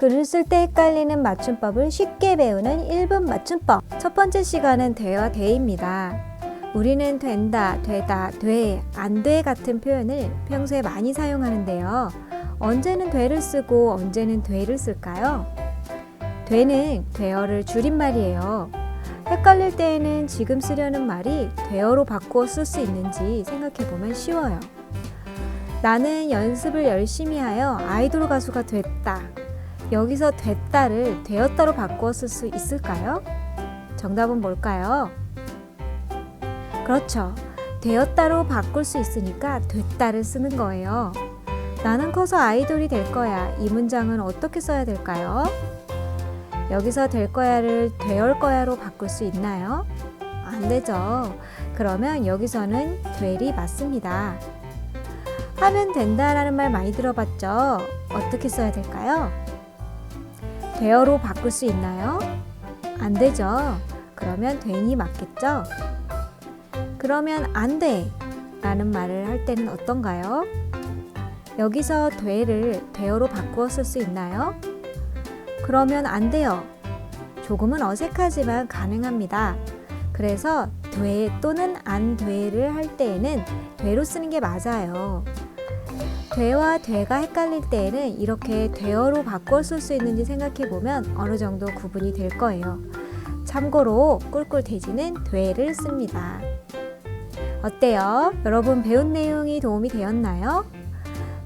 글을 쓸 때 헷갈리는 맞춤법을 쉽게 배우는 1분 맞춤법. 첫 번째 시간은 돼와 돼입니다. 우리는 된다, 되다, 돼, 안 돼 같은 표현을 평소에 많이 사용하는데요. 언제는 되를 쓰고 언제는 되를 쓸까요? 되는 되어를 줄임말이에요. 헷갈릴 때에는 지금 쓰려는 말이 되어로 바꾸어 쓸 수 있는지 생각해 보면 쉬워요. 나는 연습을 열심히 하여 아이돌 가수가 됐다. 여기서 됐다를 되었다로 바꾸어 쓸 수 있을까요? 정답은 뭘까요? 그렇죠. 되었다로 바꿀 수 있으니까 됐다를 쓰는 거예요. 나는 커서 아이돌이 될 거야. 이 문장은 어떻게 써야 될까요? 여기서 될 거야를 되올 거야로 바꿀 수 있나요? 안 되죠. 그러면 여기서는 될이 맞습니다. 하면 된다라는 말 많이 들어봤죠? 어떻게 써야 될까요? 되어로 바꿀 수 있나요? 안 되죠. 그러면 되니 맞겠죠? 그러면 안 돼. 라는 말을 할 때는 어떤가요? 여기서 되를 되어로 바꾸어 쓸 수 있나요? 그러면 안 돼요. 조금은 어색하지만 가능합니다. 그래서 돼 또는 안 돼를 할 때에는 되로 쓰는 게 맞아요. 되와 되가 헷갈릴 때에는 이렇게 되어로 바꿔 쓸 수 있는지 생각해 보면 어느 정도 구분이 될 거예요. 참고로 꿀꿀돼지는 되를 씁니다. 어때요? 여러분 배운 내용이 도움이 되었나요?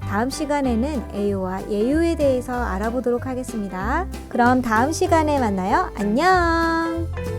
다음 시간에는 애유와 예유에 대해서 알아보도록 하겠습니다. 그럼 다음 시간에 만나요. 안녕!